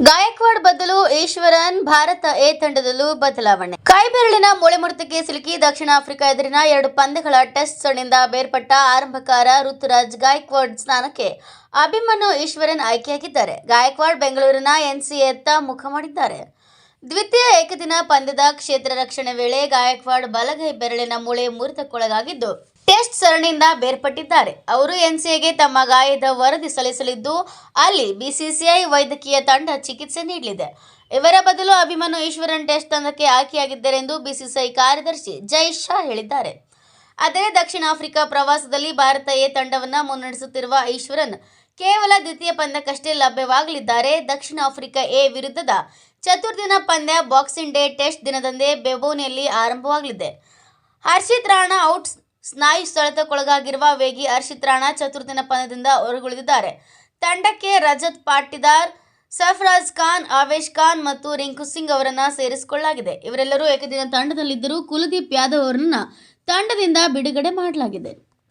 ಗಾಯಕ್ವಾಡ್ ಬದಲು ಈಶ್ವರನ್ ಭಾರತ ಎ ತಂಡದಲ್ಲೂ ಬದಲಾವಣೆ. ಕೈಬೆರಳಿನ ಮೂಳೆ ಮುರಿತಕ್ಕೆ ಸಿಲುಕಿ ದಕ್ಷಿಣ ಆಫ್ರಿಕಾ ಎದುರಿನ ಎರಡು ಪಂದ್ಯಗಳ ಟೆಸ್ಟ್ ಸರಣಿಯಿಂದ ಬೇರ್ಪಟ್ಟ ಆರಂಭಕಾರ ಋತುರಾಜ್ ಗಾಯಕ್ವಾಡ್ ಸ್ಥಾನಕ್ಕೆ ಅಭಿಮನ್ಯು ಈಶ್ವರನ್ ಆಯ್ಕೆಯಾಗಿದ್ದಾರೆ. ಗಾಯಕ್ವಾಡ್ ಬೆಂಗಳೂರಿನ ಎನ್ಸಿಎತ್ತ ಮುಖ ಮಾಡಿದ್ದಾರೆ. ದ್ವಿತೀಯ ಏಕದಿನ ಪಂದ್ಯದ ಕ್ಷೇತ್ರ ರಕ್ಷಣೆ ವೇಳೆ ಗಾಯಕ್ವಾಡ್ ಬಲಗೈ ಬೆರಳಿನ ಮೂಳೆ ಮುರಿತಕ್ಕೊಳಗಾಗಿದ್ದು, ಟೆಸ್ಟ್ ಸರಣಿಯಿಂದ ಬೇರ್ಪಟ್ಟಿದ್ದಾರೆ. ಅವರು ಎನ್ಸಿಎಗೆ ತಮ್ಮ ಗಾಯದ ವರದಿ ಸಲ್ಲಿಸಲಿದ್ದು, ಅಲ್ಲಿ ಬಿಸಿಸಿಐ ವೈದ್ಯಕೀಯ ತಂಡ ಚಿಕಿತ್ಸೆ ನೀಡಲಿದೆ. ಇವರ ಬದಲು ಅಭಿಮನ್ಯು ಈಶ್ವರನ್ ಟೆಸ್ಟ್ ತಂಡಕ್ಕೆ ಆಯ್ಕೆಯಾಗಿದ್ದರೆಂದು ಬಿಸಿಸಿಐ ಕಾರ್ಯದರ್ಶಿ ಜೈ ಶಾ ಹೇಳಿದ್ದಾರೆ. ಆದರೆ ದಕ್ಷಿಣ ಆಫ್ರಿಕಾ ಪ್ರವಾಸದಲ್ಲಿ ಭಾರತ ಎ ತಂಡವನ್ನು ಮುನ್ನಡೆಸುತ್ತಿರುವ ಈಶ್ವರನ್ ಕೇವಲ ದ್ವಿತೀಯ ಪಂದ್ಯಕ್ಕಷ್ಟೇ ಲಭ್ಯವಾಗಲಿದ್ದಾರೆ. ದಕ್ಷಿಣ ಆಫ್ರಿಕಾ ಎ ವಿರುದ್ಧದ ಚತುರ್ದಿನ ಪಂದ್ಯ ಬಾಕ್ಸಿಂಗ್ ಡೇ ಟೆಸ್ಟ್ ದಿನದಂದೇ ಬೆಬೋನಿಯಲ್ಲಿ ಆರಂಭವಾಗಲಿದೆ. ಹರ್ಷಿತ್ ರಾಣಾ ಔಟ್ ಸ್ನಾಯು ಸ್ಥಳತಕ್ಕೊಳಗಾಗಿರುವ ವೇಗಿ ಹರ್ಷಿತ್ ರಾಣಾ ಚತುರ್ದಿನ ಪಂದ್ಯದಿಂದ ಹೊರಗುಳಿದಿದ್ದಾರೆ. ತಂಡಕ್ಕೆ ರಜತ್ ಪಾಟಿದಾರ್ ಸರ್ಫರಾಜ್ ಖಾನ್, ಆವೇಶ್ ಖಾನ್ ಮತ್ತು ರಿಂಕು ಸಿಂಗ್ ಅವರನ್ನು ಸೇರಿಸಿಕೊಳ್ಳಲಾಗಿದೆ. ಇವರೆಲ್ಲರೂ ಏಕದಿನ ತಂಡದಲ್ಲಿದ್ದರೂ ಕುಲದೀಪ್ ಯಾದವ್ ಅವರನ್ನ ತಂಡದಿಂದ ಬಿಡುಗಡೆ ಮಾಡಲಾಗಿದೆ.